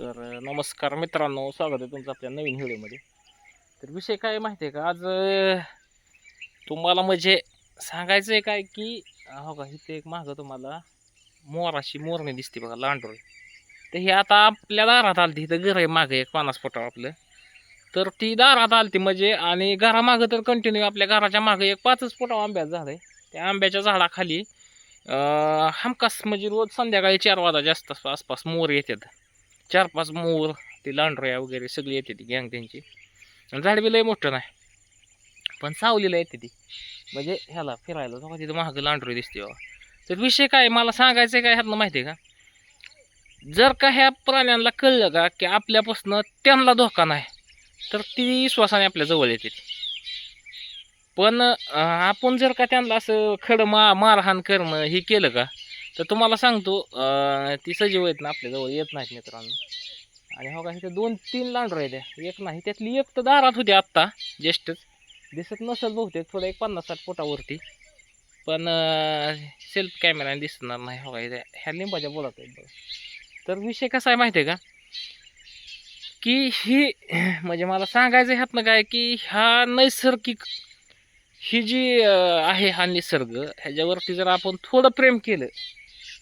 तर नमस्कार मित्रांनो स्वागत आहे तुमचं आपल्या नवीन व्हिडिओमध्ये. तर विषय काय माहिती आहे का? आज तुम्हाला म्हणजे सांगायचं आहे काय की हो का इथे एक मागं तुम्हाला मोराशी मोरणी दिसते बघा लांडोळी. तर हे आता आपल्या दारात आलती इथं घर आहे मागं एक पन्नास फुटावर आपलं. तर ती दारात आलती म्हणजे आणि घरामागं तर कंटिन्यू आपल्या घराच्या मागं एक पाचच फुटावर आंब्याचं झाड आहे. त्या आंब्याच्या झाडाखाली हमकास हमखास म्हणजे रोज संध्याकाळी चार वाजाच्या आसपास आसपास मोर येतात. चार पाच मोर ते लांडरोया वगैरे सगळी येते ती गँग त्यांची. आणि झाड बी लय मोठं नाही. पण सावलीला येते ती. म्हणजे ह्याला फिरायला तेव्हा तिथं महाग लांडरी दिसते बाबा. तर विषय काय मला सांगायचं काय ह्यातनं माहिती आहे का? जर का ह्या प्राण्यांना कळलं का की आपल्यापासून त्यांना धोका नाही तर ती विश्वासाने आपल्या जवळ येते ती. पण आपण जर का त्यांना असं खडं मा मारहाण करणं हे केलं का तर तुम्हाला सांगतो ती सजीव आहेत ना आपल्याजवळ येत नाहीत मित्रांनो. आणि हो का इथे दोन तीन लांडर आहेत. एक नाही त्यातली एक तर दारात होती आत्ता ज्येष्ठच. दिसत नसेल बहुतेक थोडं एक पन्नास साठ फुटावरती. पण सेल्फ कॅमेराने दिसणार नाही हो का ह्या लिंबाच्या बोलत आहेत बघा. तर विषय कसा आहे माहिती आहे का? की ही म्हणजे मला सांगायचं ह्यातनं काय की ह्या नैसर्गिक ही जी आहे हा निसर्ग ह्याच्यावरती जर आपण थोडं प्रेम केलं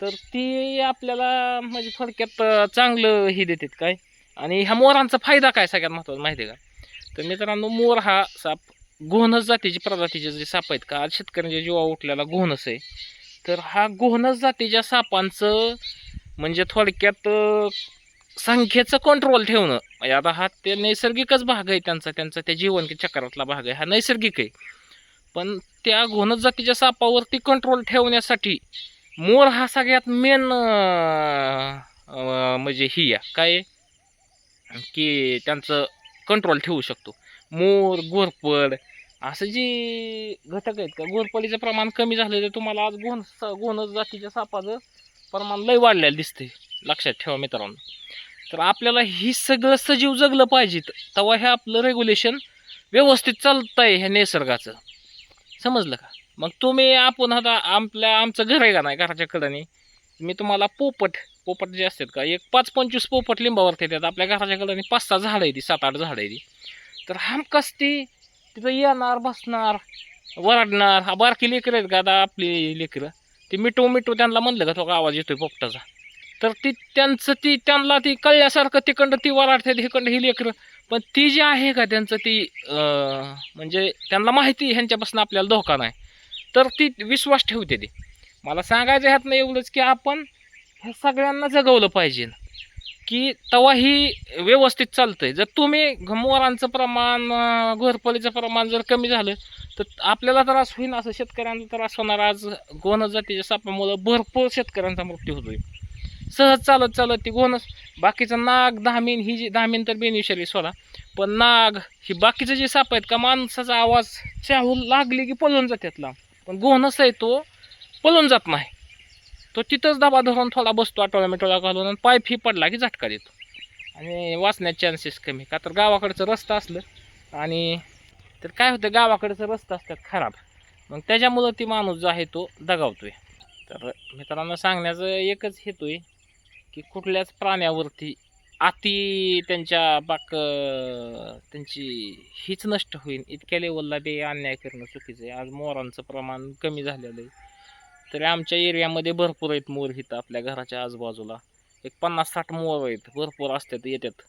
तर ती आपल्याला म्हणजे थोडक्यात चांगलं हे देतात काय? आणि ह्या मोरांचा फायदा काय सगळ्यात महत्त्वाचा माहिती आहे का? तर मित्रांनो मोर हा साप गोहनस जातीची प्रजातीचे जे साप आहेत का? शेतकऱ्यांच्या जीवा उठलेला गोहनस आहे. तर हा गोहनस जातीच्या सापांचं म्हणजे थोडक्यात संख्येचं कंट्रोल ठेवणं. म्हणजे आता हा ते नैसर्गिकच भाग आहे त्यांचा त्यांचा त्या जीवन चक्रातला भाग आहे. हा नैसर्गिक आहे. पण त्या घोणस जातीच्या सापावरती कंट्रोल ठेवण्यासाठी मोर हा सगळ्यात मेन म्हणजे ही या काय की त्यांचं कंट्रोल ठेवू शकतो. मोर गोरपड असं जी घटक आहेत का? गोरपडीचं प्रमाण कमी झालं तर तुम्हाला आज गोन गोनस जातीच्या सापाचं प्रमाण लय वाढलेलं दिसते लक्षात ठेवा मित्रांनो. तर आपल्याला ही सगळं सजीव जगलं पाहिजे. तेव्हा हे आपलं रेग्युलेशन व्यवस्थित चालतं आहे ह्या निसर्गाचं. समजलं का? मग तुम्ही आपण आता आपल्या आमचं घर आहे का नाही घराच्या कडाने मी तुम्हाला पोपट पोपट जे असतात का एक पाच पंचवीस पोपट लिंबावरती येतात. आपल्या घराच्या कडाने पाच सहा झाडं आहे ती सात आठ झाडं आहे ती तर हमखास ती तिथं येणार बसणार वरडणार. हा बारकी लेकरं आहेत का आता आपली लेकरं? ती मिटू मिठू त्यांना म्हणलं का तो का आवाज येतोय पोपटाचा. तर ती त्यांचं ती त्यांना ती कळल्यासारखं तिकडं ती वराडतात हिकडं ही लेकरं. पण ती जी आहे का त्यांचं ती म्हणजे त्यांना माहिती ह्यांच्यापासून आपल्याला धोका नाही. तर ती विश्वास ठेवते ती. मला सांगायचं ह्यातनं एवढंच की आपण ह्या सगळ्यांना जगवलं पाहिजे. की तवा ही व्यवस्थित चालतंय. जर तुम्ही घमवारांचं प्रमाण अं, प्रमाण जर कमी झालं तर आपल्याला त्रास होईन असं शेतकऱ्यांना त्रास होणार. आज गोण जातीच्या सापामुळं भरपूर शेतकऱ्यांचा मृत्यू होतोय. सहज चालत चालत ती गोनस बाकीचं नाग धामीन ही जी धामीन तर बेनिशरी सोडा. पण नाग ही बाकीचं जे साप आहेत का माणसाचा आवाज चाहू लागली की पळून जातात लांब. पण गोहनस आहे तो पळून जात नाही. तो तिथंच दबा धरून थोडा बसतो आठवडा मिठोळा घालून आणि पाय फी पडला की झटका देतो. आणि वाचण्याचे चान्सेस कमी. का तर गावाकडचं रस्ता असलं आणि तर काय होतं गावाकडचं रस्ता असतात खराब. मग त्याच्यामुळं ती माणूस जो आहे तो दगावतोय. तर मित्रांनो सांगण्याचं एकच हेतू आहे की कुठल्याच प्राण्यावरती अति त्यांच्या बाक त्यांची हीच नष्ट होईल. इतक्या लेवलला ते अन्याय करणं चुकीचं आहे. आज मोरांचं प्रमाण कमी झालेलं आहे. तरी आमच्या एरियामध्ये भरपूर आहेत मोर इथं आपल्या घराच्या आजूबाजूला. एक पन्नास साठ मोर आहेत. भरपूर असतात येतात.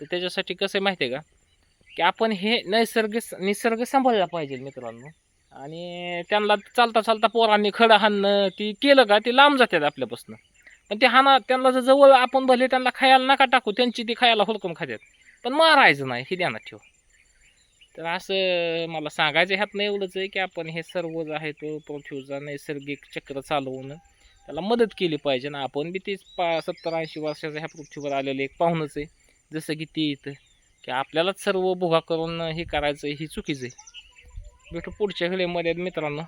तर त्याच्यासाठी कसं आहे माहिती आहे का? की आपण हे नैसर्ग निसर्ग सांभाळला पाहिजे मित्रांनो. आणि त्यांना चालता चालता पोरांनी खडं हाणणं ती केलं का ते लांब जातात आपल्यापासून. पण ते हाना त्यांना जर जवळ आपण भले त्यांना खायला नका टाकू त्यांची ती खायला हुडकून खात्यात. पण मारायचं नाही हे ध्यानात ठेव. तर असं मला सांगायचं ह्यातनं एवढंच आहे की आपण हे सर्व जे आहे तो पृथ्वीचा नैसर्गिक चक्र चालवून त्याला मदत केली पाहिजे ना. आपण बी तीच पा सत्तर ऐंशी वर्षाचं ह्या पृथ्वीवर आलेलं एक पाहुणच आहे. जसं की ती इथं की आपल्यालाच सर्व भुगा करून हे करायचं ही चुकीचं आहे. भेटू पुढच्या वेळेमध्ये मित्रांनो.